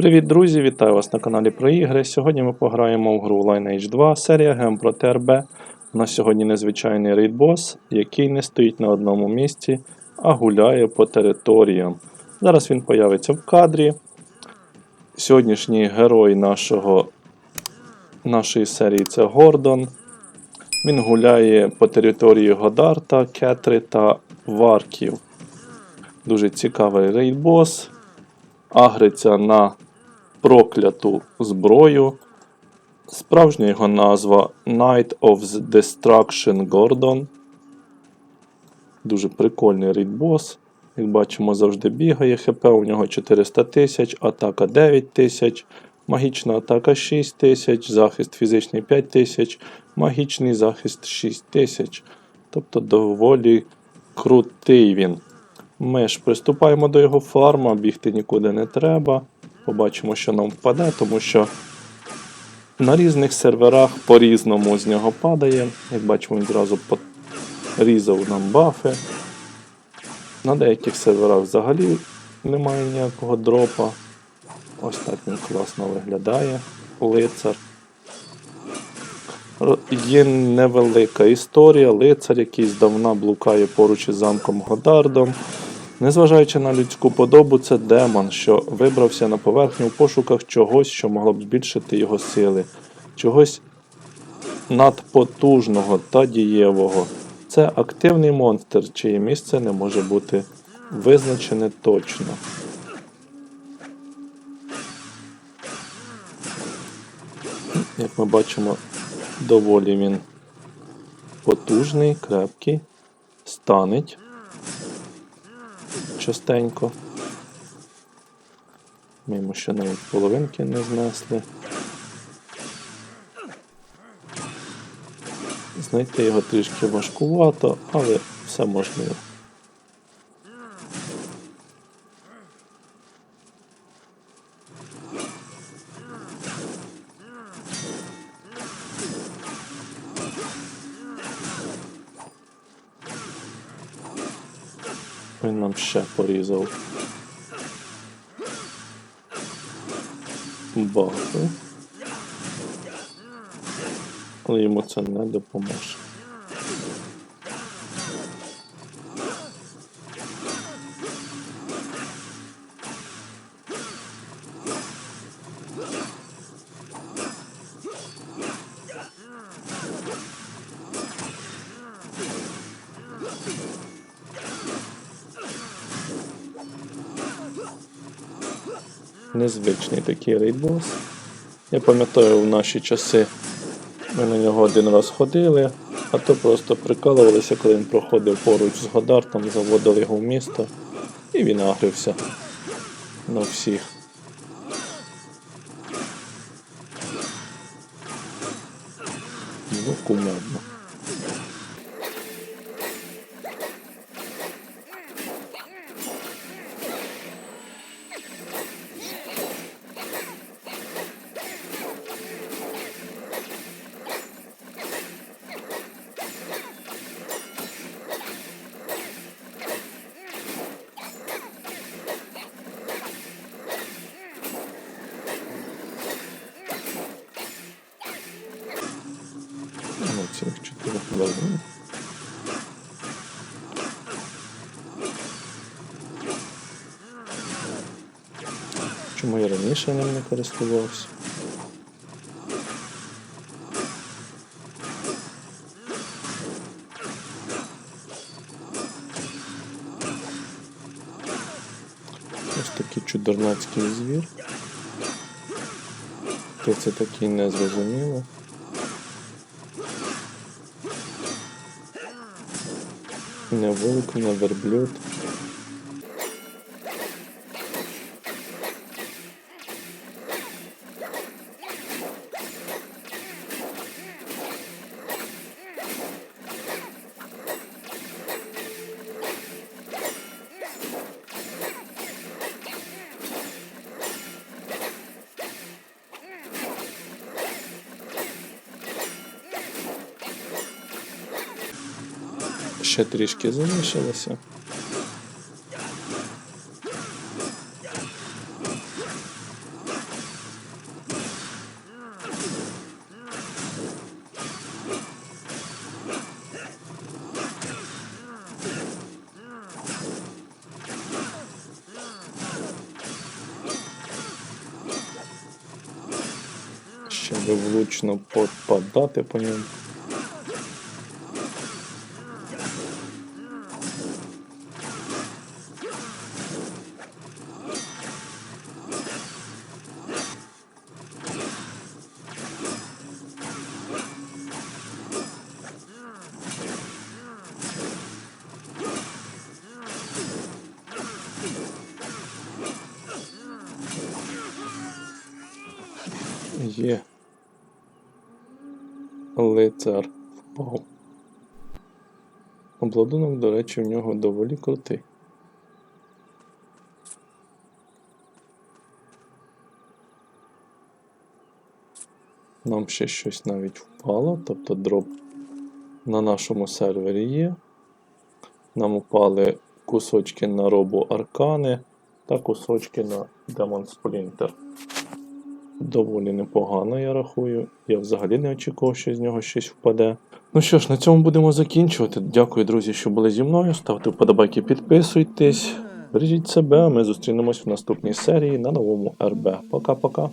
Привіт, друзі! Вітаю вас на каналі про ігри. Сьогодні ми пограємо в гру Lineage 2, серія ГМ проти РБ. У нас сьогодні незвичайний рейдбос, який не стоїть на одному місці, а гуляє по територіям. Зараз він появиться в кадрі. Сьогоднішній герой нашого, нашої серії це Гордон. Він гуляє по території Годарта, Кетри та Варків. Дуже цікавий рейдбос. Агриться на прокляту зброю. Справжня його назва Knight of the Destruction Gordon. Дуже прикольний рейдбос. Як бачимо, завжди бігає. ХП у нього 400 тисяч, атака 9 тисяч, магічна атака 6 тисяч, захист фізичний 5 тисяч, магічний захист 6 тисяч. Тобто доволі крутий він. Ми ж приступаємо до його фарма, бігти нікуди не треба. Побачимо, що нам впаде, тому що на різних серверах по-різному з нього падає. Як бачимо, він зразу порізав нам бафи. На деяких серверах взагалі немає ніякого дропа. Ось так він класно виглядає. Лицар. Є невелика історія. Лицар, який здавна блукає поруч із замком Годардом. Незважаючи на людську подобу, це демон, що вибрався на поверхню в пошуках чогось, що могло б збільшити його сили, чогось надпотужного та дієвого. Це активний монстр, чиє місце не може бути визначене точно. Як ми бачимо, доволі він потужний, крепкий, станеть частенько. Ми йому ще навіть половинки не знесли. Знайти його трішки важкувато, але все можливо. Він нам ще порізав. Бафи. Але йому це не допоможе. Незвичний такий рейдбос. Я пам'ятаю, в наші часи ми на нього один раз ходили, а то просто прикалувалися, коли він проходив поруч з Годартом, заводили його в місто, і він агрився на всіх. Ну, кумедно. Ну, цих чотирьох возьму. Чому я раніше ним не користувався? Ось такий чудернацький звір. Хто це такий не зрозуміло. волк на верблюд. ще трішки залишилося. Ще влучно попадати по ньому. Є. Лицар впав. Обладунок, до речі, в нього доволі крутий. Нам ще щось навіть впало, тобто дроп на нашому сервері є. Нам упали кусочки на робу аркани та кусочки на Демон Спlinter. Доволі непогано, я рахую. Я взагалі не очікував, що з нього щось впаде. Ну що ж, на цьому будемо закінчувати. Дякую, друзі, що були зі мною. Ставте вподобайки, підписуйтесь. Бережіть себе, а ми зустрінемось в наступній серії на новому РБ. Пока-пока.